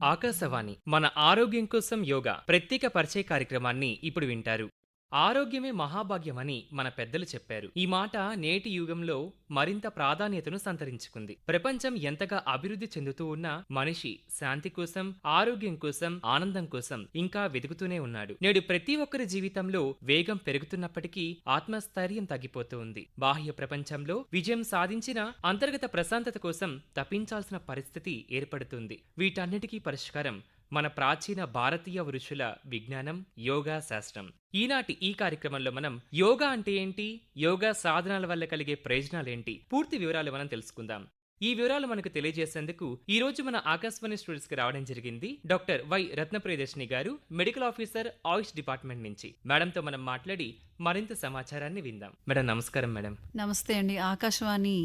ఆకాశవాణి మన ఆరోగ్యం కోసం యోగా ప్రత్యేక పరిచయ కార్యక్రమాన్ని ఇప్పుడు వింటారు. ఆరోగ్యమే మహాభాగ్యమని మన పెద్దలు చెప్పారు. ఈ మాట నేటి యుగంలో మరింత ప్రాధాన్యతను సంతరించుకుంది. ప్రపంచం ఎంతగా అభివృద్ధి చెందుతూ ఉన్నా మనిషి శాంతి కోసం ఆరోగ్యం కోసం ఆనందం కోసం ఇంకా వెతుకుతూనే ఉన్నాడు. నేడు ప్రతి ఒక్కరి జీవితంలో వేగం పెరుగుతున్నప్పటికీ ఆత్మస్థైర్యం తగ్గిపోతూ ఉంది. బాహ్య ప్రపంచంలో విజయం సాధించిన అంతర్గత ప్రశాంతత కోసం తప్పించాల్సిన పరిస్థితి ఏర్పడుతుంది. వీటన్నిటికీ పరిష్కారం మన ప్రాచీన భారతీయ ఋషుల విజ్ఞానం యోగా శాస్త్రం. ఈనాటి ఈ కార్యక్రమంలో మనం యోగా అంటే ఏంటి? యోగా సాధనాల వల్ల కలిగే ప్రయోజనాలేంటి? పూర్తి వివరాలు మనం తెలుసుకుందాం. ఈ వివరాలు మనకు తెలియజేసేందుకు ఈ రోజు మన ఆకాశవాణి స్టూడియోస్కి రావడం జరిగింది డాక్టర్ వై రత్నప్రియదర్శిని గారు మెడికల్ ఆఫీసర్ ఆయుష్ డిపార్ట్మెంట్ నుంచి. మేడంతో మనం మాట్లాడి మరింత సమాచారాన్ని విందాం. మేడం నమస్కారం మేడం. నమస్తే అండి. ఆకాశవాణి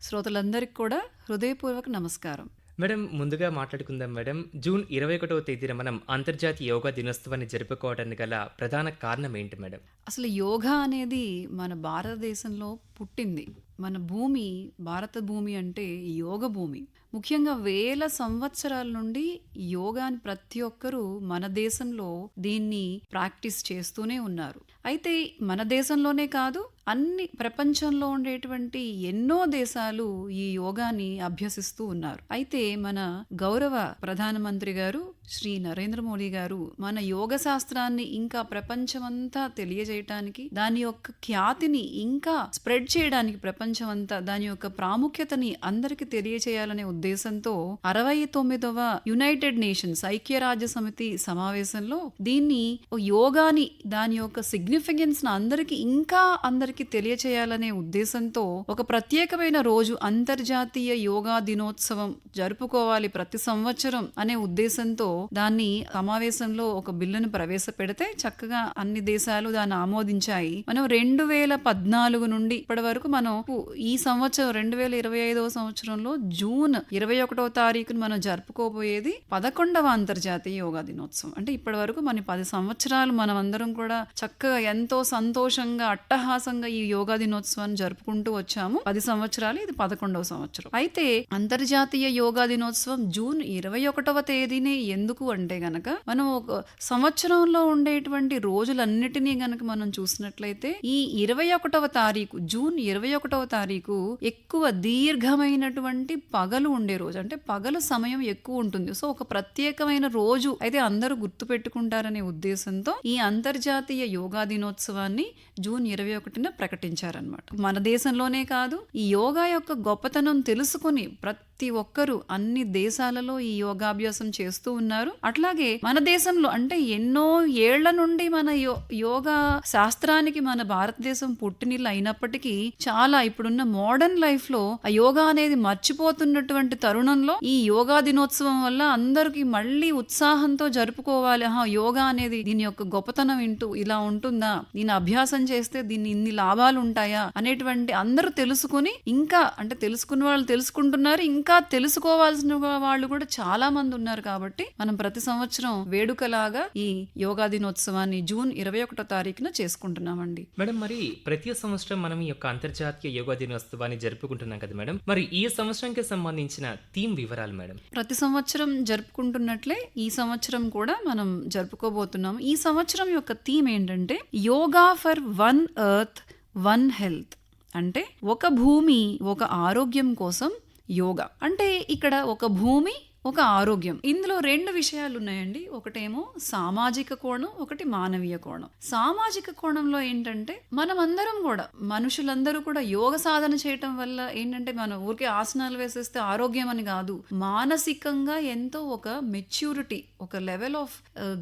శ్రోతలందరికీ కూడా హృదయపూర్వక నమస్కారం. మేడం ముందుగా మాట్లాడుకుందాం మేడం. జూన్ ఇరవై ఒకటవ తేదీన మనం అంతర్జాతీయ యోగా దినోత్సవాన్ని జరుపుకోవడానికి గల ప్రధాన కారణం ఏంటి మేడం? అసలు యోగా అనేది మన భారతదేశంలో పుట్టింది. మన భూమి భారత భూమి అంటే యోగ భూమి. ముఖ్యంగా వేల సంవత్సరాల నుండి యోగాని ప్రతి ఒక్కరూ మన దేశంలో దీన్ని ప్రాక్టీస్ చేస్తూనే ఉన్నారు. అయితే మన దేశంలోనే కాదు అన్ని ప్రపంచంలో ఉండేటువంటి ఎన్నో దేశాలు ఈ యోగాని అభ్యసిస్తూ ఉన్నారు. అయితే మన గౌరవ ప్రధానమంత్రి గారు శ్రీ నరేంద్ర మోడీ గారు మన యోగ శాస్త్రాన్ని ఇంకా ప్రపంచమంతా తెలియజేయటానికి దాని యొక్క ఖ్యాతిని ఇంకా స్ప్రెడ్ చేయడానికి ప్రపంచమంతా దాని యొక్క ప్రాముఖ్యతని అందరికి తెలియచేయాలనే ఉద్దేశంతో అరవై తొమ్మిదవ యునైటెడ్ నేషన్స్ ఐక్యరాజ్య సమితి సమావేశంలో దీన్ని యోగాని దాని యొక్క సిగ్నిఫికెన్స్ అందరికి ఇంకా అందరికి తెలియచేయాలనే ఉద్దేశంతో ఒక ప్రత్యేకమైన రోజు అంతర్జాతీయ యోగా దినోత్సవం జరుపుకోవాలి ప్రతి సంవత్సరం అనే ఉద్దేశంతో దాన్ని సమావేశంలో ఒక బిల్లును ప్రవేశపెడితే చక్కగా అన్ని దేశాలు దాన్ని ఆమోదించాయి. మనం రెండు వేల పద్నాలుగు నుండి ఇప్పటి వరకు మనం ఈ సంవత్సరం రెండు వేల ఇరవై ఐదవ సంవత్సరంలో జూన్ ఇరవై ఒకటవ తారీఖును మనం జరుపుకోబోయేది పదకొండవ అంతర్జాతీయ యోగా దినోత్సవం. అంటే ఇప్పటి వరకు మన పది సంవత్సరాలు మనం అందరం కూడా చక్కగా ఎంతో సంతోషంగా అట్టహాసంగా ఈ యోగా దినోత్సవాన్ని జరుపుకుంటూ వచ్చాము. పది సంవత్సరాలు ఇది పదకొండవ సంవత్సరం. అయితే అంతర్జాతీయ యోగా దినోత్సవం జూన్ ఇరవై ఒకటవ తేదీనే ఎందుకు అంటే గనక మనం ఒక సంవత్సరంలో ఉండేటువంటి రోజులన్నిటినీ గనక మనం చూసినట్లయితే ఈ ఇరవై ఒకటవ తారీఖు జూన్ ఇరవై ఒకటవ తారీఖు ఎక్కువ దీర్ఘమైనటువంటి పగలు ఉండే రోజు. అంటే పగలు సమయం ఎక్కువ ఉంటుంది. సో ఒక ప్రత్యేకమైన రోజు అయితే అందరూ గుర్తు పెట్టుకుంటారనే ఉద్దేశంతో ఈ అంతర్జాతీయ యోగా దినోత్సవాన్ని జూన్ ఇరవై ఒకటిన ప్రకటించారనమాట మన దేశంలోనే కాదు ఈ యోగా యొక్క గొప్పతనం తెలుసుకుని ప్రతి ప్రతి ఒక్కరూ అన్ని దేశాలలో ఈ యోగాభ్యాసం చేస్తూ ఉన్నారు. అట్లాగే మన దేశంలో అంటే ఎన్నో ఏళ్ళ నుండి మన యో యోగా శాస్త్రానికి మన భారతదేశం పుట్టినిల్లు అయినప్పటికీ చాలా ఇప్పుడున్న మోడర్న్ లైఫ్లో ఆ యోగా అనేది మర్చిపోతున్నటువంటి తరుణంలో ఈ యోగా దినోత్సవం వల్ల అందరికీ మళ్ళీ ఉత్సాహంతో జరుపుకోవాలి. ఆహా యోగా అనేది దీని యొక్క గొప్పతనం వింటూ ఇలా ఉంటుందా? దీని అభ్యాసం చేస్తే దీన్ని ఇన్ని లాభాలు ఉంటాయా? అనేటువంటి అందరూ తెలుసుకుని ఇంకా అంటే తెలుసుకున్న వాళ్ళు తెలుసుకుంటున్నారు. ఇంకా తెలుసుకోవాల్సిన వాళ్ళు కూడా చాలా మంది ఉన్నారు కాబట్టి మనం ప్రతి సంవత్సరం వేడుకలాగా ఈ యోగా దినోత్సవాన్ని జూన్ ఇరవై ఒకటో తారీఖున చేసుకుంటున్నామండి. మేడం మరి ప్రతి సంవత్సరం మనం ఈ యొక్క అంతర్జాతీయ యోగా దినోత్సవాన్ని జరుపుకుంటున్నాం కదా మేడం. మరి ఈ సంవత్సరంకి సంబంధించిన థీమ్ వివరాలు మేడం? ప్రతి సంవత్సరం జరుపుకుంటున్నట్లే ఈ సంవత్సరం కూడా మనం జరుపుకోబోతున్నాం. ఈ సంవత్సరం యొక్క థీమ్ ఏంటంటే yoga for one earth one health. అంటే ఒక భూమి ఒక ఆరోగ్యం కోసం యోగ. అంటే ఇక్కడ ఒక భూమి ఒక ఆరోగ్యం. ఇందులో రెండు విషయాలు ఉన్నాయండి ఒకటేమో సామాజిక కోణం ఒకటి మానవీయ కోణం. సామాజిక కోణంలో ఏంటంటే మనమందరం కూడా మనుషులందరూ కూడా యోగ సాధన చేయటం వల్ల ఏంటంటే మనం ఊరికే ఆసనాలు వేసేస్తే ఆరోగ్యం అని కాదు. మానసికంగా ఎంతో ఒక మెచ్యూరిటీ ఒక లెవెల్ ఆఫ్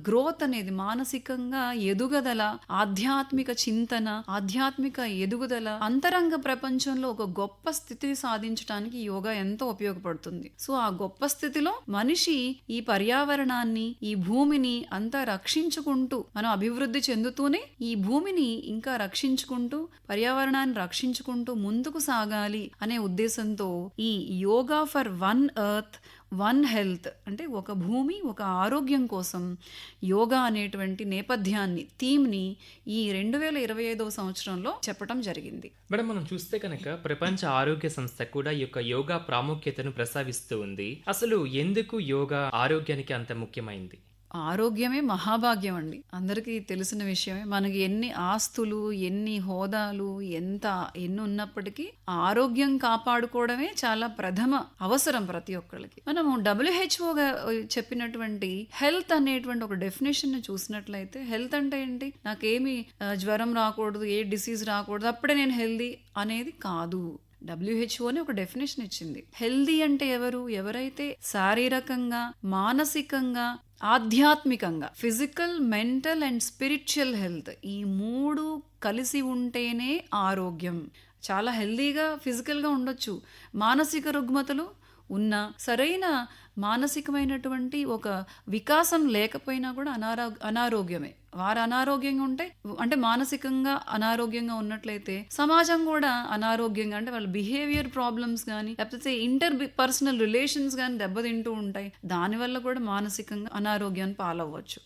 గ్రోత్ అనేది మానసికంగా ఎదుగుదల ఆధ్యాత్మిక చింతన ఆధ్యాత్మిక ఎదుగుదల అంతరంగ ప్రపంచంలో ఒక గొప్ప స్థితిని సాధించడానికి యోగా ఎంతో ఉపయోగపడుతుంది. సో ఆ గొప్ప స్థితిలో మనిషి ఈ పర్యావరణాన్ని ఈ భూమిని అంతా రక్షించుకుంటూ మనం అభివృద్ధి చెందుతూనే ఈ భూమిని ఇంకా రక్షించుకుంటూ పర్యావరణాన్ని రక్షించుకుంటూ ముందుకు సాగాలి అనే ఉద్దేశంతో ఈ yoga for one earth one health అంటే ఒక భూమి ఒక ఆరోగ్యం కోసం యోగా అనేటువంటి నేపథ్యాన్ని థీమ్ని ఈ రెండు వేల ఇరవై ఐదవ సంవత్సరంలో చెప్పడం జరిగింది. మేడం మనం చూస్తే కనుక ప్రపంచ ఆరోగ్య సంస్థ కూడా ఈ యొక్క యోగా ప్రాముఖ్యతను ప్రస్తావిస్తూ ఉంది. అసలు ఎందుకు యోగా ఆరోగ్యానికి అంత ముఖ్యమైంది? ఆరోగ్యమే మహాభాగ్యం అండి. అందరికీ తెలిసిన విషయమే. మనకి ఎన్ని ఆస్తులు ఎన్ని హోదాలు ఎంత ఎన్ని ఉన్నప్పటికీ ఆరోగ్యం కాపాడుకోవడమే చాలా ప్రథమ అవసరం ప్రతి ఒక్కరికి మనము డబ్ల్యూహెచ్ఓగా చెప్పినటువంటి హెల్త్ అనేటువంటి ఒక డెఫినేషన్ని చూసినట్లయితే హెల్త్ అంటే ఏంటి? నాకేమి జ్వరం రాకూడదు ఏ డిసీజ్ రాకూడదు అప్పుడే నేను హెల్దీ అనేది కాదు. డబ్ల్యూహెచ్ఓని ఒక డెఫినేషన్ ఇచ్చింది. హెల్దీ అంటే ఎవరు? ఎవరైతే శారీరకంగా మానసికంగా ఆధ్యాత్మికంగా physical mental and spiritual health ఈ మూడు కలిసి ఉంటేనే ఆరోగ్యం. చాలా హెల్దీగా ఫిజికల్గా ఉండొచ్చు. మానసిక రుగ్మతలు ఉన్న సరైన మానసికమైనటువంటి ఒక వికాసం లేకపోయినా కూడా అనారో అనారోగ్యమే. వారు అనారోగ్యంగా ఉంటే అంటే మానసికంగా అనారోగ్యంగా ఉన్నట్లయితే సమాజం కూడా అనారోగ్యంగా అంటే వాళ్ళ బిహేవియర్ ప్రాబ్లమ్స్ కానీ లేకపోతే ఇంటర్ పర్సనల్ రిలేషన్స్ కానీ దెబ్బతింటూ ఉంటాయి. దానివల్ల కూడా మానసికంగా అనారోగ్యాన్ని పాలవ్వచ్చు.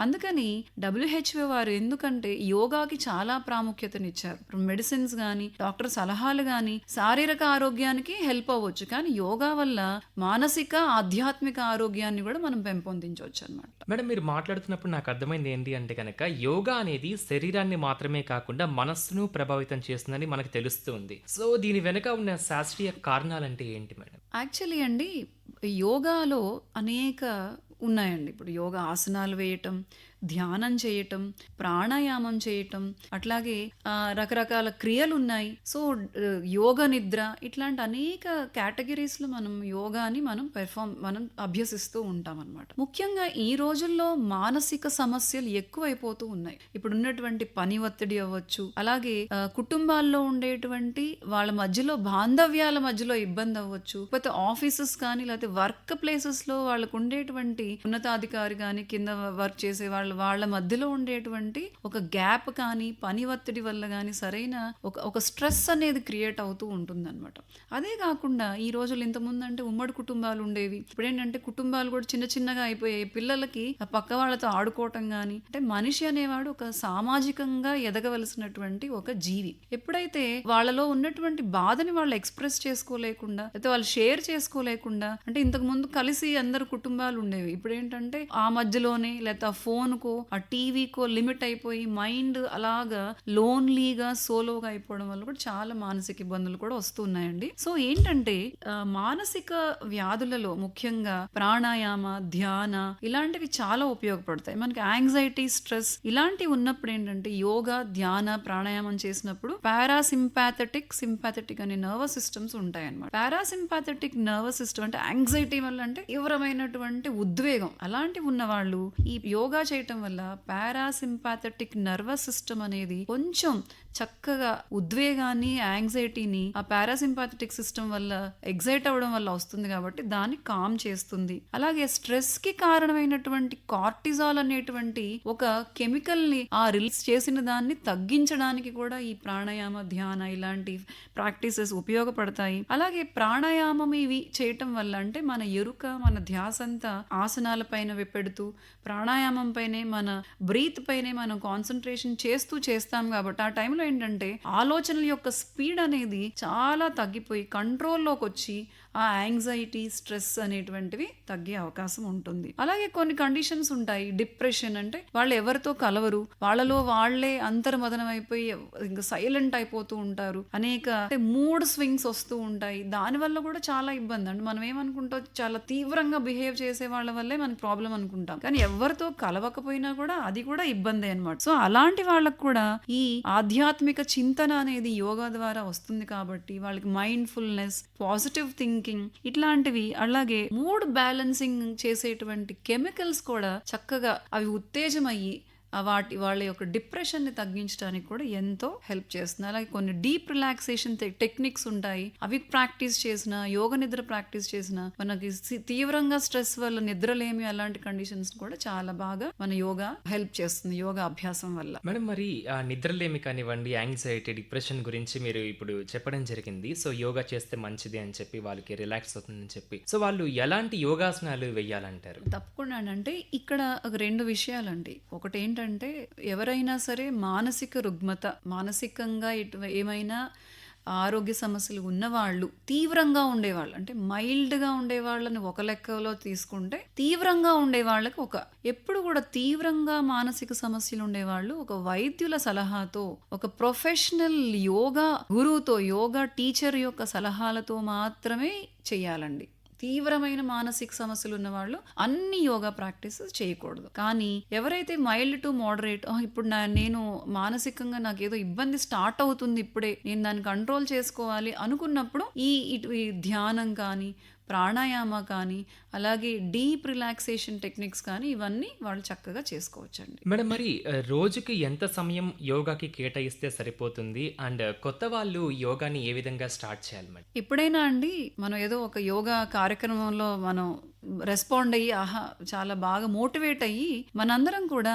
అందుకని డబ్ల్యూహెచ్ఓ వారు ఎందుకంటే యోగాకి చాలా ప్రాముఖ్యతనిచ్చారు. మెడిసిన్స్ కానీ డాక్టర్ సలహాలు కానీ శారీరక ఆరోగ్యానికి హెల్ప్ అవ్వచ్చు. కానీ యోగా వల్ల మానసిక ఆధ్యాత్మిక ఆరోగ్యాన్ని కూడా మనం పెంపొందించవచ్చు అనమాట మేడం మీరు మాట్లాడుతున్నప్పుడు నాకు అర్థమైంది ఏంటి అంటే కనుక యోగా అనేది శరీరాన్ని మాత్రమే కాకుండా మనస్సును ప్రభావితం చేస్తుందని మనకు తెలుస్తుంది సో దీని వెనుక ఉన్న శాస్త్రీయ కారణాలంటే ఏంటి మేడం? యాక్చువల్లీ అండి యోగాలో అనేక ఉన్నాయండి. ఇప్పుడు యోగా ఆసనాలు వేయటం ధ్యానం చేయటం ప్రాణాయామం చేయటం అట్లాగే రకరకాల క్రియలు ఉన్నాయి సో యోగ నిద్ర ఇట్లాంటి అనేక కేటగిరీస్లో మనం యోగాని మనం పెర్ఫామ్ మనం అభ్యసిస్తూ ఉంటాం అనమాట ముఖ్యంగా ఈ రోజుల్లో మానసిక సమస్యలు ఎక్కువైపోతూ ఉన్నాయి. ఇప్పుడు ఉన్నటువంటి పని ఒత్తిడి అవ్వచ్చు అలాగే కుటుంబాల్లో ఉండేటువంటి వాళ్ళ మధ్యలో బాంధవ్యాల మధ్యలో ఇబ్బంది అవ్వచ్చు లేకపోతే ఆఫీసెస్ కానీ లేకపోతే వర్క్ ప్లేసెస్లో వాళ్ళకు ఉండేటువంటి ఉన్నతాధికారి కానీ కింద వర్క్ చేసే వాళ్ళ వాళ్ళ మధ్యలో ఉండేటువంటి ఒక గ్యాప్ కానీ పని ఒత్తిడి వల్ల కానీ సరైన ఒక ఒక స్ట్రెస్ అనేది క్రియేట్ అవుతూ ఉంటుంది అనమాట అదే కాకుండా ఈ రోజులు ఇంతకుముందు అంటే ఉమ్మడి కుటుంబాలు ఉండేవి. ఇప్పుడు ఏంటంటే కుటుంబాలు కూడా చిన్న చిన్నగా అయిపోయాయి. పిల్లలకి పక్క వాళ్ళతో ఆడుకోవటం కానీ అంటే మనిషి అనేవాడు ఒక సామాజికంగా ఎదగవలసినటువంటి ఒక జీవి. ఎప్పుడైతే వాళ్ళలో ఉన్నటువంటి బాధని వాళ్ళు ఎక్స్ప్రెస్ చేసుకోలేకుండా అయితే వాళ్ళు షేర్ చేసుకోలేకుండా అంటే ఇంతకు ముందు కలిసి అందరు కుటుంబాలు ఉండేవి. ఇప్పుడు ఏంటంటే ఆ మధ్యలోనే లేకపోతే ఫోన్ ఫోన్కో ఆ టీవీకో లిమిట్ అయిపోయి మైండ్ అలాగా లోన్లీగా సోలోగా అయిపోవడం వల్ల కూడా చాలా మానసిక ఇబ్బందులు కూడా వస్తున్నాయండి. సో ఏంటంటే మానసిక వ్యాధులలో ముఖ్యంగా ప్రాణాయామ ధ్యాన ఇలాంటివి చాలా ఉపయోగపడతాయి. మనకి యాంగ్జైటీ స్ట్రెస్ ఇలాంటివి ఉన్నప్పుడు ఏంటంటే యోగా ధ్యాన ప్రాణాయామం చేసినప్పుడు పారాసింపాథెటిక్ సింపాథెటిక్ అనే నర్వస్ సిస్టమ్స్ ఉంటాయి అనమాట పారాసింపాథెటిక్ నర్వస్ సిస్టమ్ అంటే యాంగ్జైటీ వల్ల అంటే తీవ్రమైనటువంటి ఉద్వేగం. అలాంటివి ఉన్న వాళ్ళు ఈ యోగా చేయటం వల్ల పారాసింపాథెటిక్ నర్వస్ సిస్టమ్ అనేది కొంచెం చక్కగా ఉద్వేగాన్ని యాంగ్జైటీని ఆ పారాసింపాథెటిక్ సిస్టమ్ వల్ల ఎగ్జైట్ అవ్వడం వల్ల వస్తుంది కాబట్టి దాన్ని కామ్ చేస్తుంది. అలాగే స్ట్రెస్కి కారణమైనటువంటి కార్టిజాల్ అనేటువంటి ఒక కెమికల్ని ఆ రిలీజ్ చేసిన దాన్ని తగ్గించడానికి కూడా ఈ ప్రాణాయామ ధ్యాన ఇలాంటి ప్రాక్టీసెస్ ఉపయోగపడతాయి. అలాగే ప్రాణాయామం ఇవి చేయటం వల్ల అంటే మన ఎరుక మన ధ్యాస అంతా ఆసనాల పైన పెడుతూ ప్రాణాయామం పైనే మన బ్రీత్ పైనే మనం కాన్సన్ట్రేషన్ చేస్తూ చేస్తాం కాబట్టి ఆ టైంలో ఏంటంటే ఆలోచనల యొక్క స్పీడ్ అనేది చాలా తగ్గిపోయి కంట్రోల్లోకి వచ్చి ఆ యాంగ్జైటీ స్ట్రెస్ అనేటువంటివి తగ్గే అవకాశం ఉంటుంది. అలాగే కొన్ని కండిషన్స్ ఉంటాయి. డిప్రెషన్ అంటే వాళ్ళు ఎవరితో కలవరు. వాళ్ళలో వాళ్ళే అంతర్మదనం అయిపోయి ఇంకా సైలెంట్ అయిపోతూ ఉంటారు. అనేక మూడ్ స్వింగ్స్ వస్తూ ఉంటాయి. దానివల్ల కూడా చాలా ఇబ్బంది. అండి మనం ఏమనుకుంటాం? చాలా తీవ్రంగా బిహేవ్ చేసే వాళ్ళ వల్లే మనకి ప్రాబ్లం అనుకుంటాం. కానీ ఎవరితో కలవకపోయినా కూడా అది కూడా ఇబ్బంది అనమాట సో అలాంటి వాళ్ళకు కూడా ఈ ఆధ్యాత్మిక చింతన అనేది యోగా ద్వారా వస్తుంది కాబట్టి వాళ్ళకి మైండ్ఫుల్నెస్ పాజిటివ్ థింకింగ్ ఇట్లాంటివి అలాగే మూడ్ బ్యాలెన్సింగ్ చేసేటువంటి కెమికల్స్ కూడా చక్కగా అవి ఉత్తేజమయ్యి వాటి వాళ్ళ యొక్క డిప్రెషన్ని తగ్గించడానికి కూడా ఎంతో హెల్ప్ చేస్తుంది. అలాగే కొన్ని డీప్ రిలాక్సేషన్ టెక్నిక్స్ ఉంటాయి. అవి ప్రాక్టీస్ చేసిన యోగ నిద్ర ప్రాక్టీస్ చేసిన మనకి తీవ్రంగా స్ట్రెస్ వల్ల నిద్రలేమి అలాంటి కండిషన్స్ కూడా చాలా బాగా మన యోగా హెల్ప్ చేస్తుంది యోగా అభ్యాసం వల్ల. మేడం మరి ఆ నిద్రలేమి కానివ్వండి యాంగ్జైటీ డిప్రెషన్ గురించి మీరు ఇప్పుడు చెప్పడం జరిగింది. సో యోగా చేస్తే మంచిది అని చెప్పి వాళ్ళకి రిలాక్స్ అవుతుందని చెప్పి. సో వాళ్ళు ఎలాంటి యోగాసనాలు వేయాలంటారు తప్పకుండా అంటే ఇక్కడ రెండు విషయాలండి. ఒకటి ఏంటంటే ఎవరైనా సరే మానసిక రుగ్మత మానసికంగా ఇటు ఏమైనా ఆరోగ్య సమస్యలు ఉన్నవాళ్ళు తీవ్రంగా ఉండేవాళ్ళు అంటే మైల్డ్గా ఉండే వాళ్ళని ఒక లెక్కలో తీసుకుంటే తీవ్రంగా ఉండే వాళ్ళకి ఒక ఎప్పుడు కూడా తీవ్రంగా మానసిక సమస్యలు ఉండేవాళ్ళు ఒక వైద్యుల సలహాతో ఒక ప్రొఫెషనల్ యోగా గురువుతో యోగా టీచర్ యొక్క సలహాలతో మాత్రమే చేయాలండి. తీవ్రమైన మానసిక సమస్యలు ఉన్న వాళ్ళు అన్ని యోగా ప్రాక్టీసెస్ చేయకూడదు. కానీ ఎవరైతే మైల్డ్ టు మోడరేట్ ఇప్పుడు నా నేను మానసికంగా నాకు ఏదో ఇబ్బంది స్టార్ట్ అవుతుంది ఇప్పుడే నేను దాన్ని కంట్రోల్ చేసుకోవాలి అనుకున్నప్పుడు ఈ ఇటు ఈ ధ్యానం కానీ ప్రాణాయామ కానీ అలాగే డీప్ రిలాక్సేషన్ టెక్నిక్స్ కానీ ఇవన్నీ వాళ్ళు చక్కగా చేసుకోవచ్చండి. మేడం మరి రోజుకి ఎంత సమయం యోగాకి కేటాయిస్తే సరిపోతుంది? అండ్ కొత్త వాళ్ళు యోగాని ఏ విధంగా స్టార్ట్ చేయాలి మేడం? ఎప్పుడైనా అండి మనం ఏదో ఒక యోగా కార్యక్రమంలో మనం రెస్పాండ్ అయ్యి ఆహా చాలా బాగా మోటివేట్ అయ్యి మనందరం కూడా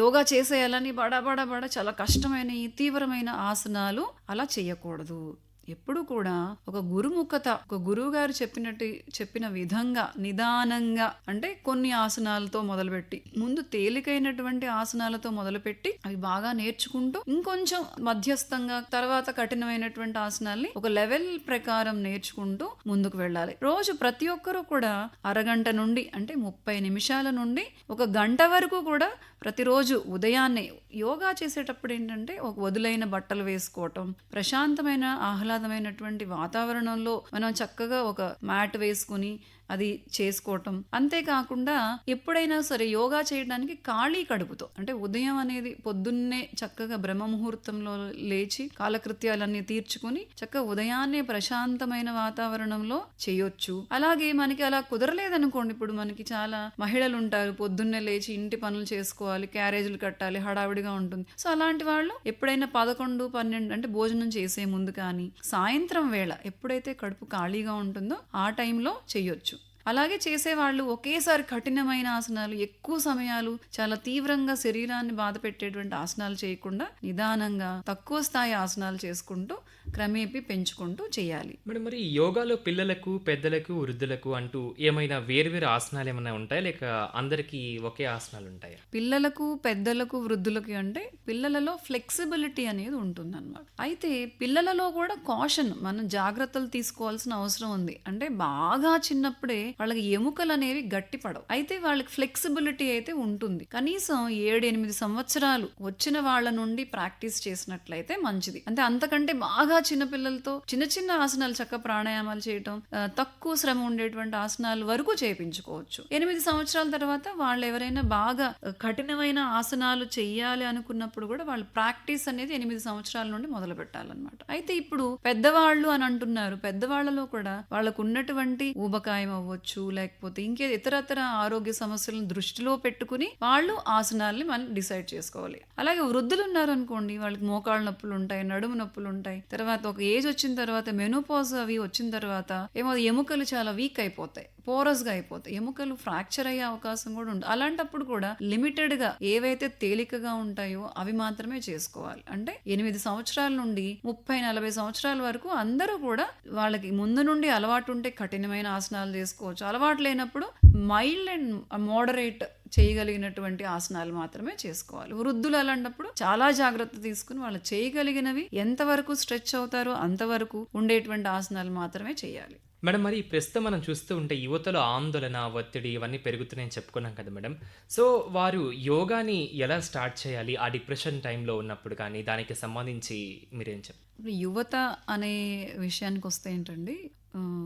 యోగా చేసేయాలని బడా బడా బడా చాలా కష్టమైన ఈ తీవ్రమైన ఆసనాలు అలా చేయకూడదు. ఎప్పుడు కూడా ఒక గురుముఖత ఒక గురువు గారు చెప్పినట్టు చెప్పిన విధంగా నిదానంగా అంటే కొన్ని ఆసనాలతో మొదలుపెట్టి ముందు తేలికైనటువంటి ఆసనాలతో మొదలుపెట్టి అవి బాగా నేర్చుకుంటూ ఇంకొంచెం మధ్యస్థంగా తర్వాత కఠినమైనటువంటి ఆసనాల్ని ఒక లెవెల్ ప్రకారం నేర్చుకుంటూ ముందుకు వెళ్ళాలి. రోజు ప్రతి ఒక్కరూ కూడా అరగంట నుండి అంటే ముప్పై నిమిషాల నుండి ఒక గంట వరకు కూడా ప్రతిరోజు ఉదయాన్నే యోగా చేసేటప్పుడు ఏంటంటే ఒక వదులైన బట్టలు వేసుకోవటం ప్రశాంతమైన ఆహ్లాదమైనటువంటి వాతావరణంలో మనం చక్కగా ఒక మ్యాట్ వేసుకుని అది చేసుకోవటం. అంతేకాకుండా ఎప్పుడైనా సరే యోగా చేయడానికి ఖాళీ కడుపుతో అంటే ఉదయం అనేది పొద్దున్నే చక్కగా బ్రహ్మ ముహూర్తంలో లేచి కాలకృత్యాలన్నీ తీర్చుకుని చక్కగా ఉదయాన్నే ప్రశాంతమైన వాతావరణంలో చేయొచ్చు. అలాగే మనకి అలా కుదరలేదనుకోండి. ఇప్పుడు మనకి చాలా మహిళలు ఉంటారు పొద్దున్నే లేచి ఇంటి పనులు చేసుకోవాలి క్యారేజీలు కట్టాలి హడావిడిగా ఉంటుంది. సో అలాంటి వాళ్ళు ఎప్పుడైనా పదకొండు పన్నెండు అంటే భోజనం చేసే ముందు కానీ సాయంత్రం వేళ ఎప్పుడైతే కడుపు ఖాళీగా ఉంటుందో ఆ టైంలో చేయొచ్చు. అలాగే చేసేవాళ్ళు ఒకేసారి కఠినమైన ఆసనాలు ఎక్కువ సమయాలు చాలా తీవ్రంగా శరీరాన్ని బాధ పెట్టేటువంటి ఆసనాలు చేయకుండా నిదానంగా తక్కువ స్థాయి ఆసనాలు చేసుకుంటూ క్రమేపీ పెంచుకుంటూ చేయాలి. మేడం మరి యోగాలో పిల్లలకు పెద్దలకు వృద్ధులకు అంటూ ఏమైనా వేరువేరు ఆసనాలు ఏమైనా ఉంటాయా? లేక అందరికీ ఒకే ఆసనాలు ఉంటాయా? పిల్లలకు పెద్దలకు వృద్ధులకి అంటే పిల్లలలో ఫ్లెక్సిబిలిటీ అనేది ఉంటుందన్నమాట. అయితే పిల్లలలో కూడా కాషన్ మనం జాగ్రత్తలు తీసుకోవాల్సిన అవసరం ఉంది. అంటే బాగా చిన్నప్పుడే వాళ్ళకి ఎముకలు అనేవి గట్టిపడవు. అయితే వాళ్ళకి ఫ్లెక్సిబిలిటీ అయితే ఉంటుంది. కనీసం ఏడు ఎనిమిది సంవత్సరాలు వచ్చిన వాళ్ళ నుండి ప్రాక్టీస్ చేసినట్లయితే మంచిది. అంటే అంతకంటే బాగా చిన్న పిల్లలతో చిన్న చిన్న ఆసనాలు చక్క ప్రాణాయామాలు చేయటం తక్కువ శ్రమ ఉండేటువంటి ఆసనాలు వరకు చేయించుకోవచ్చు. ఎనిమిది సంవత్సరాల తర్వాత వాళ్ళు ఎవరైనా బాగా కఠినమైన ఆసనాలు చేయాలి అనుకున్నప్పుడు కూడా వాళ్ళు ప్రాక్టీస్ అనేది ఎనిమిది సంవత్సరాల నుండి మొదలు పెట్టాలన్నమాట అయితే ఇప్పుడు పెద్దవాళ్ళు అని అంటున్నారు. పెద్దవాళ్ళలో కూడా వాళ్ళకు ఉన్నటువంటి ఊబకాయం అవ్వచ్చు లేకపోతే ఇంకే ఇతరతర ఆరోగ్య సమస్యలను దృష్టిలో పెట్టుకుని వాళ్ళు ఆసనాల్ని మనం డిసైడ్ చేసుకోవాలి. అలాగే వృద్ధులు ఉన్నారనుకోండి వాళ్ళకి మోకాళ్ళ నొప్పులు ఉంటాయి నడుము నొప్పులు ఉంటాయి. తర్వాత ఒక ఏజ్ వచ్చిన తర్వాత మెనోపాజ్ అవి వచ్చిన తర్వాత ఏమో ఎముకలు చాలా వీక్ అయిపోతాయి పోరస్గా అయిపోతాయి. ఎముకలు ఫ్రాక్చర్ అయ్యే అవకాశం కూడా ఉంటుంది అలాంటప్పుడు కూడా లిమిటెడ్గా ఏవైతే తేలికగా ఉంటాయో అవి మాత్రమే చేసుకోవాలి. అంటే ఎనిమిది సంవత్సరాల నుండి ముప్పై నలభై సంవత్సరాల వరకు అందరూ కూడా వాళ్ళకి ముందు నుండి అలవాటు ఉంటే కఠినమైన ఆసనాలు చేసుకోవచ్చు. అలవాటు లేనప్పుడు మైల్డ్ అండ్ మోడరేట్ చేయగలిగినటువంటి ఆసనాలు మాత్రమే చేసుకోవాలి. వృద్ధులు అలాంటప్పుడు చాలా జాగ్రత్త తీసుకుని వాళ్ళు చేయగలిగినవి ఎంతవరకు స్ట్రెచ్ అవుతారో అంతవరకు ఉండేటువంటి ఆసనాలు మాత్రమే చేయాలి. మేడం మరి ప్రస్తుతం మనం చూస్తూ ఉంటే యువతలో ఆందోళన ఒత్తిడి ఇవన్నీ పెరుగుతున్నాయని చెప్పుకున్నాం కదా మేడం. సో వారు యోగాని ఎలా స్టార్ట్ చేయాలి? ఆ డిప్రెషన్ టైంలో ఉన్నప్పుడు కానీ దానికి సంబంధించి మీరేం ఇప్పుడు యువత అనే విషయానికి వస్తే ఏంటండి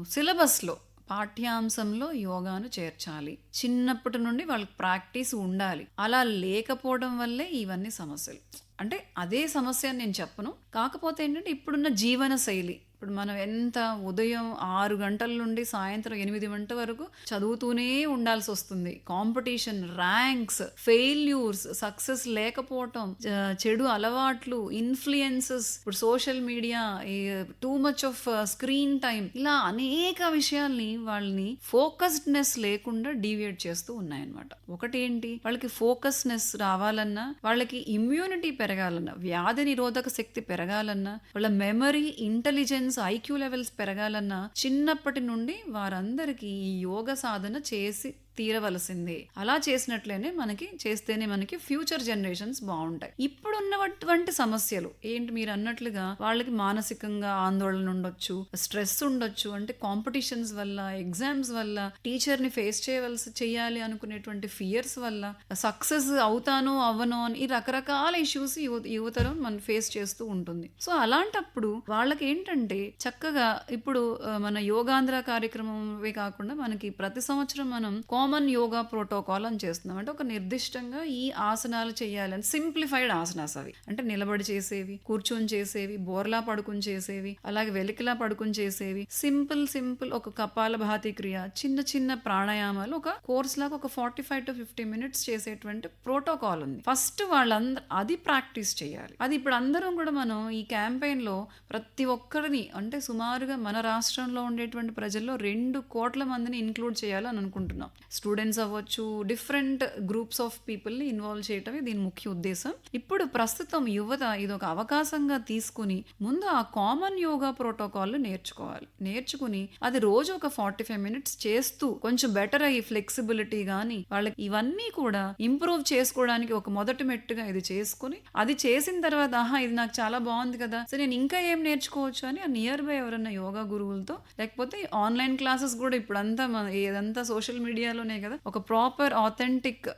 సిలబస్లో పాఠ్యాంశంలో యోగాను చేర్చాలి. చిన్నప్పటి నుండి వాళ్ళకి ప్రాక్టీస్ ఉండాలి. అలా లేకపోవడం వల్లే ఇవన్నీ సమస్యలు. అంటే అదే సమస్య అని నేను చెప్పను. కాకపోతే ఏంటంటే ఇప్పుడున్న జీవన శైలి ఇప్పుడు మనం ఎంత ఉదయం ఆరు గంటల నుండి సాయంత్రం ఎనిమిది గంటల వరకు చదువుతూనే ఉండాల్సి వస్తుంది. కాంపిటీషన్ ర్యాంక్స్ ఫెయిల్యూర్స్ సక్సెస్ లేకపోవటం చెడు అలవాట్లు ఇన్ఫ్లుయెన్సెస్ ఇప్పుడు social media too much of screen time ఇలా అనేక విషయాల్ని వాళ్ళని ఫోకస్డ్నెస్ లేకుండా డీవియేట్ చేస్తూ ఉన్నాయన్నమాట. ఒకటి ఏంటి వాళ్ళకి ఫోకస్నెస్ రావాలన్నా వాళ్ళకి ఇమ్యూనిటీ పెరగాలన్నా వ్యాధి నిరోధక శక్తి పెరగాలన్నా వాళ్ళ మెమరీ ఇంటెలిజెన్స్ ఐక్యూ లెవెల్స్ పెరగాలన్నా చిన్నప్పటి నుండి వారందరికీ ఈ యోగ సాధన చేసి తీరవలసిందే. అలా చేసినట్లయినే మనకి చేస్తేనే మనకి ఫ్యూచర్ జనరేషన్స్ బాగుంటాయి. ఇప్పుడున్నటువంటి సమస్యలు ఏంటి మీరు అన్నట్లుగా వాళ్ళకి మానసికంగా ఆందోళన ఉండొచ్చు స్ట్రెస్ ఉండొచ్చు అంటే కాంపిటీషన్స్ వల్ల ఎగ్జామ్స్ వల్ల టీచర్ని ఫేస్ చేయవలసి చేయాలి అనుకునేటువంటి ఫియర్స్ వల్ల సక్సెస్ అవుతానో అవ్వనో అని ఈ రకరకాల ఇష్యూస్ యువతరం మనం ఫేస్ చేస్తూ ఉంటుంది. సో అలాంటప్పుడు వాళ్ళకి ఏంటంటే చక్కగా ఇప్పుడు మన యోగాంధ్ర కార్యక్రమమే కాకుండా మనకి ప్రతి సంవత్సరం మనం కామన్ యోగా ప్రోటోకాల్ అని చేస్తున్నాం. అంటే ఒక నిర్దిష్టంగా ఈ ఆసనాలు చేయాలని సింప్లిఫైడ్ ఆసనాస్ అవి. అంటే నిలబడి చేసేవి కూర్చొని చేసేవి బోర్లా పడుకుని చేసేవి అలాగే వెలికిలా పడుకుని చేసేవి. సింపుల్ సింపుల్ ఒక కపాల భాతి క్రియ చిన్న చిన్న ప్రాణాయామాలు ఒక కోర్స్ లాగా ఒక forty five to fifty minutes చేసేటువంటి ప్రోటోకాల్ ఉంది. ఫస్ట్ వాళ్ళందరూ అది ప్రాక్టీస్ చేయాలి. అది ఇప్పుడు అందరం కూడా మనం ఈ క్యాంపెయిన్లో ప్రతి ఒక్కరిని అంటే సుమారుగా మన రాష్ట్రంలో ఉండేటువంటి ప్రజల్లో రెండు కోట్ల మందిని ఇంక్లూడ్ చేయాలని అనుకుంటున్నాం. స్టూడెంట్స్ అవ్వచ్చు డిఫరెంట్ గ్రూప్స్ ఆఫ్ పీపుల్ని ఇన్వాల్వ్ చేయటమే దీని ముఖ్య ఉద్దేశం. ఇప్పుడు ప్రస్తుతం యువత ఇది ఒక అవకాశంగా తీసుకుని ముందు ఆ కామన్ యోగా ప్రోటోకాల్ నేర్చుకోవాలి. నేర్చుకుని అది రోజు ఒక ఫార్టీ ఫైవ్ మినిట్స్ చేస్తూ కొంచెం బెటర్ అయ్యి ఫ్లెక్సిబిలిటీ కానీ వాళ్ళకి ఇవన్నీ కూడా ఇంప్రూవ్ చేసుకోవడానికి ఒక మొదటి మెట్టుగా ఇది చేసుకుని అది చేసిన తర్వాత ఆహా ఇది నాకు చాలా బాగుంది కదా సో నేను ఇంకా ఏం నేర్చుకోవచ్చు? అని ఆ నియర్ బై ఎవరన్నా యోగా గురువులతో లేకపోతే ఆన్లైన్ క్లాసెస్ కూడా ఇప్పుడంతా ఏదంతా సోషల్ మీడియాలో మీడియాలోనే కదా ఒక ప్రాపర్ ఆథెంటిక్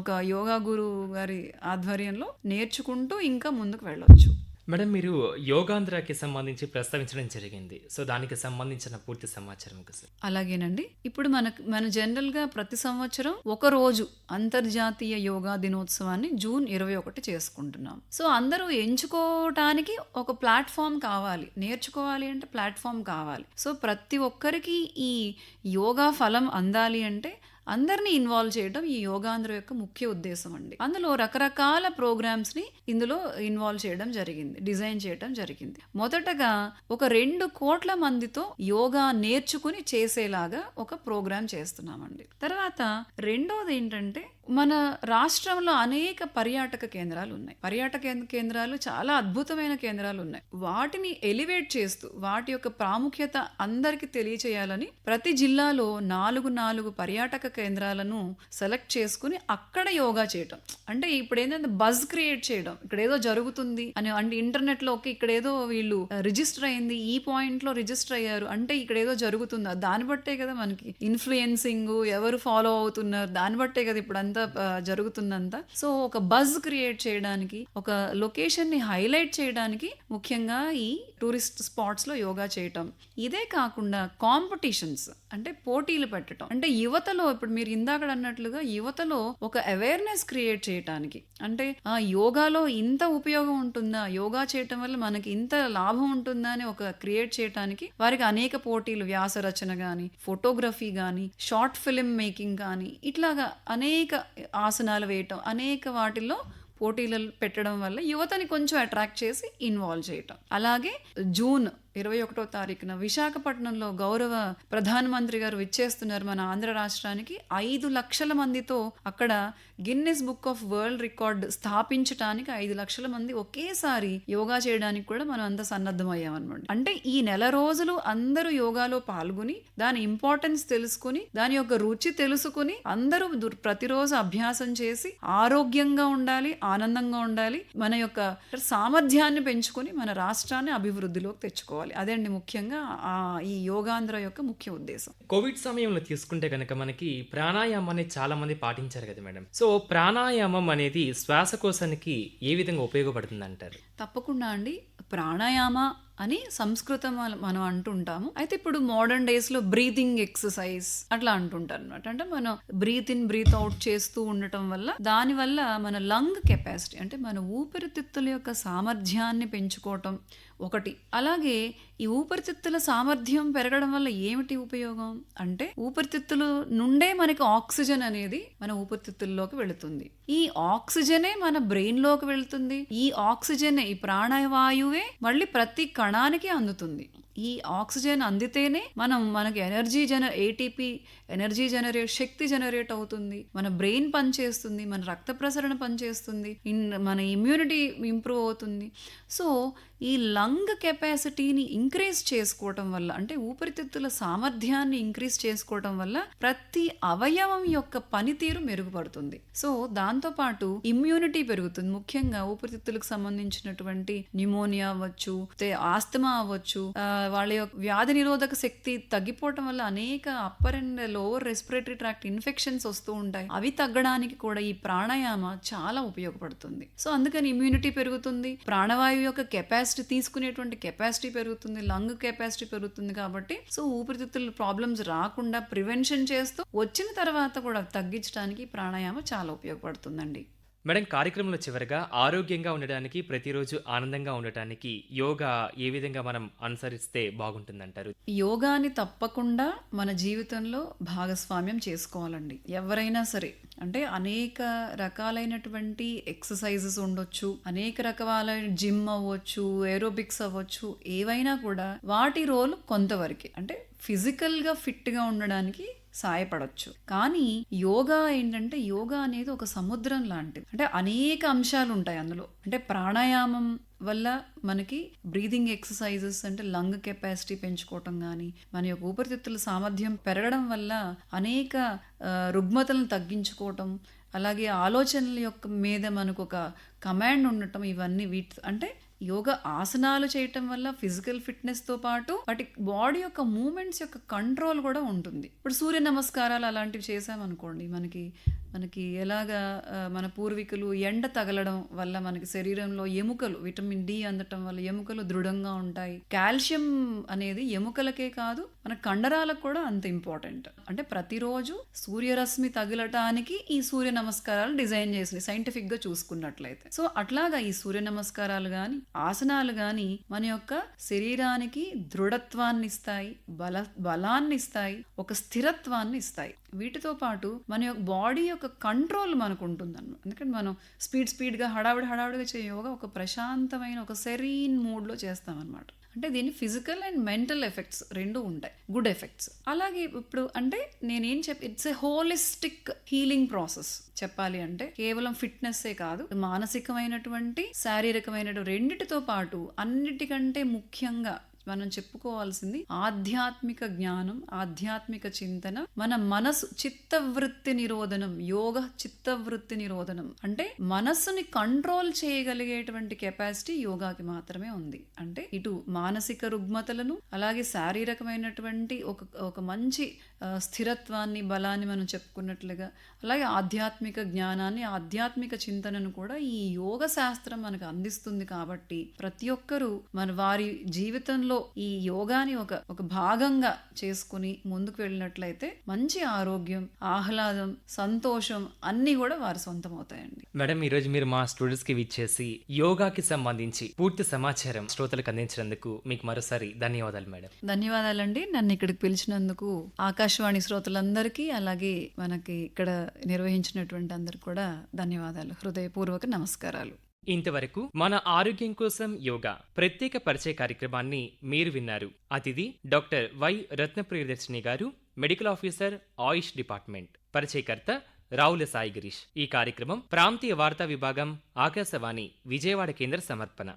ఒక యోగా గురువు గారి ఆధ్వర్యంలో నేర్చుకుంటూ ఇంకా ముందుకు వెళ్ళొచ్చు. మేడం మీరు యోగాంధ్రకి సంబంధించి ప్రస్తావించడం జరిగింది. సో దానికి సంబంధించిన పూర్తి సమాచారం అలాగేనండి. ఇప్పుడు మనకు మన జనరల్గా ప్రతి సంవత్సరం ఒక రోజు అంతర్జాతీయ యోగా దినోత్సవాన్ని జూన్ ఇరవై ఒకటి చేసుకుంటున్నాం. సో అందరూ ఎంచుకోవటానికి ఒక ప్లాట్ఫామ్ కావాలి. నేర్చుకోవాలి అంటే ప్లాట్ఫామ్ కావాలి. సో ప్రతి ఒక్కరికి ఈ యోగా ఫలం అందాలి అంటే అందరినీ ఇన్వాల్వ్ చేయడం ఈ యోగాంధ్ర యొక్క ముఖ్య ఉద్దేశం అండి. అందులో రకరకాల ప్రోగ్రామ్స్ని ఇందులో ఇన్వాల్వ్ చేయడం జరిగింది డిజైన్ చేయడం జరిగింది. మొదటగా ఒక రెండు కోట్ల మందితో యోగా నేర్చుకుని చేసేలాగా ఒక ప్రోగ్రామ్ చేస్తున్నామండి. తర్వాత రెండోది ఏంటంటే మన రాష్ట్రంలో అనేక పర్యాటక కేంద్రాలు ఉన్నాయి. పర్యాటక కేంద్రాలు చాలా అద్భుతమైన కేంద్రాలు ఉన్నాయి. వాటిని ఎలివేట్ చేస్తూ వాటి యొక్క ప్రాముఖ్యత అందరికి తెలియచేయాలని ప్రతి జిల్లాలో నాలుగు నాలుగు పర్యాటక కేంద్రాలను సెలెక్ట్ చేసుకుని అక్కడ యోగా చేయటం. అంటే ఇప్పుడు ఏంటంటే బజ్ క్రియేట్ చేయడం. ఇక్కడ ఏదో జరుగుతుంది అని అంటే ఇంటర్నెట్లోకి ఇక్కడ ఏదో వీళ్ళు రిజిస్టర్ అయింది ఈ పాయింట్లో రిజిస్టర్ అయ్యారు అంటే ఇక్కడ ఏదో జరుగుతుందా. దాన్ని బట్టే కదా మనకి ఇన్ఫ్లుయెన్సింగ్ ఎవరు ఫాలో అవుతున్నారు? దాన్ని బట్టే కదా ఇప్పుడు అంతా అంతా జరుగుతుందంతా. సో ఒక బజ్ క్రియేట్ చేయడానికి ఒక లొకేషన్ని హైలైట్ చేయడానికి ముఖ్యంగా ఈ టూరిస్ట్ స్పాట్స్లో యోగా చేయటం. ఇదే కాకుండా కాంపిటీషన్స్ అంటే పోటీలు పెట్టడం అంటే యువతలో ఇప్పుడు మీరు ఇందాక అన్నట్లుగా యువతలో ఒక అవేర్నెస్ క్రియేట్ చేయటానికి. అంటే ఆ యోగాలో ఇంత ఉపయోగం ఉంటుందా? యోగా చేయటం వల్ల మనకి ఇంత లాభం ఉంటుందా అని ఒక క్రియేట్ చేయటానికి వారికి అనేక పోటీలు వ్యాస రచన కానీ ఫోటోగ్రఫీ కానీ షార్ట్ ఫిల్మ్ మేకింగ్ కానీ ఇట్లాగా అనేక ఆసనాలు వేయటం అనేక వాటిల్లో పోటీలు పెట్టడం వల్ల యువతని కొంచెం అట్రాక్ట్ చేసి ఇన్వాల్వ్ చేయటం. అలాగే జూన్ ఇరవై ఒకటో తారీఖున విశాఖపట్నంలో గౌరవ ప్రధానమంత్రి గారు విచ్చేస్తున్నారు మన ఆంధ్ర రాష్ట్రానికి. ఐదు లక్షల మందితో అక్కడ Guinness book of world record స్థాపించడానికి ఐదు లక్షల మంది ఒకేసారి యోగా చేయడానికి కూడా మనం అంత సన్నద్ధమయ్యామన్నమాట. అంటే ఈ నెల రోజులు అందరూ యోగాలో పాల్గొని దాని ఇంపార్టెన్స్ తెలుసుకుని దాని యొక్క రుచి తెలుసుకుని అందరూ ప్రతిరోజు అభ్యాసం చేసి ఆరోగ్యంగా ఉండాలి ఆనందంగా ఉండాలి మన యొక్క సామర్థ్యాన్ని పెంచుకొని మన రాష్ట్రాన్ని అభివృద్ధిలోకి తెచ్చుకోవాలి. అదే అండి ముఖ్యంగా ఆ ఈ యోగాంధ్ర యొక్క ముఖ్య ఉద్దేశం. కోవిడ్ సమయంలో తీసుకుంటే కనుక మనకి ప్రాణాయామం అనేది చాలా మంది పాటించారు కదా మేడం. సో ప్రాణాయామం అనేది శ్వాసకోశానికి ఏ విధంగా ఉపయోగపడుతుంది అంటారు తప్పకుండా అండి. ప్రాణాయామ అని సంస్కృతం మనం అంటుంటాము. అయితే ఇప్పుడు మోడర్న్ డేస్లో బ్రీతింగ్ ఎక్సర్సైజ్ అట్లా అంటుంటారు అనమాట అంటే మనం బ్రీత్ ఇన్ బ్రీత్ అవుట్ చేస్తూ ఉండటం వల్ల దాని వల్ల మన లంగ్ కెపాసిటీ అంటే మన ఊపిరితిత్తుల యొక్క సామర్థ్యాన్ని పెంచుకోవటం ఒకటి. అలాగే ఈ ఊపిరితిత్తుల సామర్థ్యం పెరగడం వల్ల ఏమిటి ఉపయోగం? అంటే ఊపిరితిత్తులు నుండే మనకి ఆక్సిజన్ అనేది మన ఊపిరితిత్తుల్లోకి వెళుతుంది. ఈ ఆక్సిజనే మన బ్రెయిన్లోకి వెళుతుంది. ఈ ఆక్సిజనే ఈ ప్రాణవాయువే మళ్ళీ ప్రతి కణానికి అందుతుంది. ఈ ఆక్సిజన్ అందితేనే మనం మనకి ఎనర్జీ జన ఏటీపీ ఎనర్జీ జనరేట్ శక్తి జనరేట్ అవుతుంది. మన బ్రెయిన్ పనిచేస్తుంది మన రక్త ప్రసరణ పనిచేస్తుంది ఇన్ మన ఇమ్యూనిటీ ఇంప్రూవ్ అవుతుంది. సో ఈ లంగ్ కెపాసిటీని ఇంక్రీజ్ చేసుకోవటం వల్ల అంటే ఊపిరితిత్తుల సామర్థ్యాన్ని ఇంక్రీజ్ చేసుకోవటం వల్ల ప్రతి అవయవం యొక్క పనితీరు మెరుగుపడుతుంది. సో దాంతోపాటు ఇమ్యూనిటీ పెరుగుతుంది. ముఖ్యంగా ఊపిరితిత్తులకు సంబంధించినటువంటి న్యూమోనియా అవ్వచ్చు ఆస్తమా అవ్వచ్చు ఆ, వాళ్ళ యొక్క వ్యాధి నిరోధక శక్తి తగ్గిపోవటం వల్ల అనేక upper and lower respiratory tract infections వస్తూ ఉంటాయి. అవి తగ్గడానికి కూడా ఈ ప్రాణాయామ చాలా ఉపయోగపడుతుంది. సో అందుకని ఇమ్యూనిటీ పెరుగుతుంది. ప్రాణవాయువు యొక్క కెపాసిటీ తీసుకునేటువంటి కెపాసిటీ పెరుగుతుంది. లంగ్ కెపాసిటీ పెరుగుతుంది కాబట్టి సో ఊపిరితిత్తుల ప్రాబ్లమ్స్ రాకుండా ప్రివెన్షన్ చేస్తూ వచ్చిన తర్వాత కూడా తగ్గించడానికి ప్రాణాయామ చాలా ఉపయోగపడుతుందండి. మేడం కార్యక్రమంలో చివరగా ఆరోగ్యంగా ఉండడానికి ప్రతిరోజు ఆనందంగా ఉండటానికి యోగా ఏ విధంగా మనం అనుసరిస్తే బాగుంటుందంటారు? యోగాని తప్పకుండా మన జీవితంలో భాగస్వామ్యం చేసుకోవాలండి. ఎవరైనా సరే అంటే అనేక రకాలైనటువంటి ఎక్సర్సైజెస్ ఉండొచ్చు అనేక రకాలైన జిమ్ అవ్వచ్చు ఏరోబిక్స్ అవ్వచ్చు ఏవైనా కూడా వాటి రోల్ కొంతవరకే. అంటే ఫిజికల్గా ఫిట్గా ఉండడానికి సాయపడవచ్చు కానీ యోగా ఏంటంటే యోగా అనేది ఒక సముద్రం లాంటిది. అంటే అనేక అంశాలు ఉంటాయి అందులో. అంటే ప్రాణాయామం వల్ల మనకి బ్రీదింగ్ ఎక్సర్సైజెస్ అంటే లంగ్ కెపాసిటీ పెంచుకోవటం కానీ మన యొక్క ఊపిరితిత్తుల సామర్థ్యం పెరగడం వల్ల అనేక రుగ్మతలను తగ్గించుకోవటం అలాగే ఆలోచనల యొక్క మీద మనకు ఒక కమాండ్ ఉండటం ఇవన్నీ వీటి అంటే యోగా ఆసనాలు చేయటం వల్ల ఫిజికల్ ఫిట్నెస్తో పాటు వాటి బాడీ యొక్క మూమెంట్స్ యొక్క కంట్రోల్ కూడా ఉంటుంది. ఇప్పుడు సూర్య నమస్కారాలు అలాంటివి చేసామనుకోండి మనకి మనకి ఎలాగా మన పూర్వీకులు ఎండ తగలడం వల్ల మనకి శరీరంలో ఎముకలు విటమిన్ డి అందటం వల్ల ఎముకలు దృఢంగా ఉంటాయి. కాల్షియం అనేది ఎముకలకే కాదు మన కండరాలకు కూడా అంత ఇంపార్టెంట్. అంటే ప్రతిరోజు సూర్యరశ్మి తగలటానికి ఈ సూర్య నమస్కారాలు డిజైన్ చేసినాయి సైంటిఫిక్గా చూసుకున్నట్లయితే. సో అట్లాగా ఈ సూర్య నమస్కారాలు గాని ఆసనాలు గాని మన యొక్క శరీరానికి దృఢత్వాన్ని ఇస్తాయి బల బలాన్ని ఇస్తాయి ఒక స్థిరత్వాన్ని ఇస్తాయి. వీటితో పాటు మన యొక్క బాడీ యొక్క ఒక కంట్రోల్ మనకు ఉంటుంది అనమాట ఎందుకంటే మనం స్పీడ్ స్పీడ్గా హడావిడి హడావిడిగా చేయ యోగా ఒక ప్రశాంతమైన ఒక సెరీన్ మూడ్లో చేస్తామన్నమాట. అంటే దీని ఫిజికల్ అండ్ మెంటల్ ఎఫెక్ట్స్ రెండు ఉంటాయి. గుడ్ ఎఫెక్ట్స్ అలాగే ఇప్పుడు అంటే నేనేం చెప్ it's a holistic healing process చెప్పాలి అంటే కేవలం ఫిట్నెస్సే కాదు మానసికమైనటువంటి శారీరకమైన రెండిటితో పాటు అన్నిటికంటే ముఖ్యంగా మనం చెప్పుకోవాల్సింది ఆధ్యాత్మిక జ్ఞానం ఆధ్యాత్మిక చింతన మన మనసు చిత్తవృత్తి నిరోధనం యోగ చిత్తవృత్తి నిరోధనం. అంటే మనస్సుని కంట్రోల్ చేయగలిగేటువంటి కెపాసిటీ యోగాకి మాత్రమే ఉంది. అంటే ఇటు మానసిక రుగ్మతలను అలాగే శారీరకమైనటువంటి ఒక ఒక మంచి స్థిరత్వాన్ని బలాన్ని మనం చెప్పుకున్నట్లుగా అలాగే ఆధ్యాత్మిక జ్ఞానాన్ని ఆధ్యాత్మిక చింతనను కూడా ఈ యోగ శాస్త్రం మనకు అందిస్తుంది కాబట్టి ప్రతి ఒక్కరూ మన వారి జీవితంలో ఈ యోగాని ఒక ఒక భాగంగా చేసుకుని ముందుకు వెళ్ళినట్లయితే మంచి ఆరోగ్యం ఆహ్లాదం సంతోషం అన్నీ కూడా వారి సొంతం అవుతాయండి మేడం ఈరోజు మీరు మా స్టూడెంట్స్కి విచ్చేసి యోగాకి సంబంధించి పూర్తి సమాచారం శ్రోతలకు అందించినందుకు మీకు మరోసారి ధన్యవాదాలు మేడం. ధన్యవాదాలండి. నన్ను ఇక్కడికి పిలిచినందుకు ఆకాశవాణి శ్రోతలందరికీ అలాగే మనకి ఇక్కడ నిర్వహించినటువంటి అందరికి కూడా ధన్యవాదాలు. హృదయపూర్వక నమస్కారాలు. ఇంతవరకు మన ఆరోగ్యం కోసం యోగా ప్రత్యేక పరిచయ కార్యక్రమాన్ని మీరు విన్నారు. అతిథి డాక్టర్ వై రత్న ప్రియదర్శిని గారు మెడికల్ ఆఫీసర్ ఆయుష్ డిపార్ట్మెంట్. పరిచయకర్త రావుల సాయి గిరీష్. ఈ కార్యక్రమం ప్రాంతీయ వార్తా విభాగం ఆకాశవాణి విజయవాడ కేంద్ర సమర్పణ.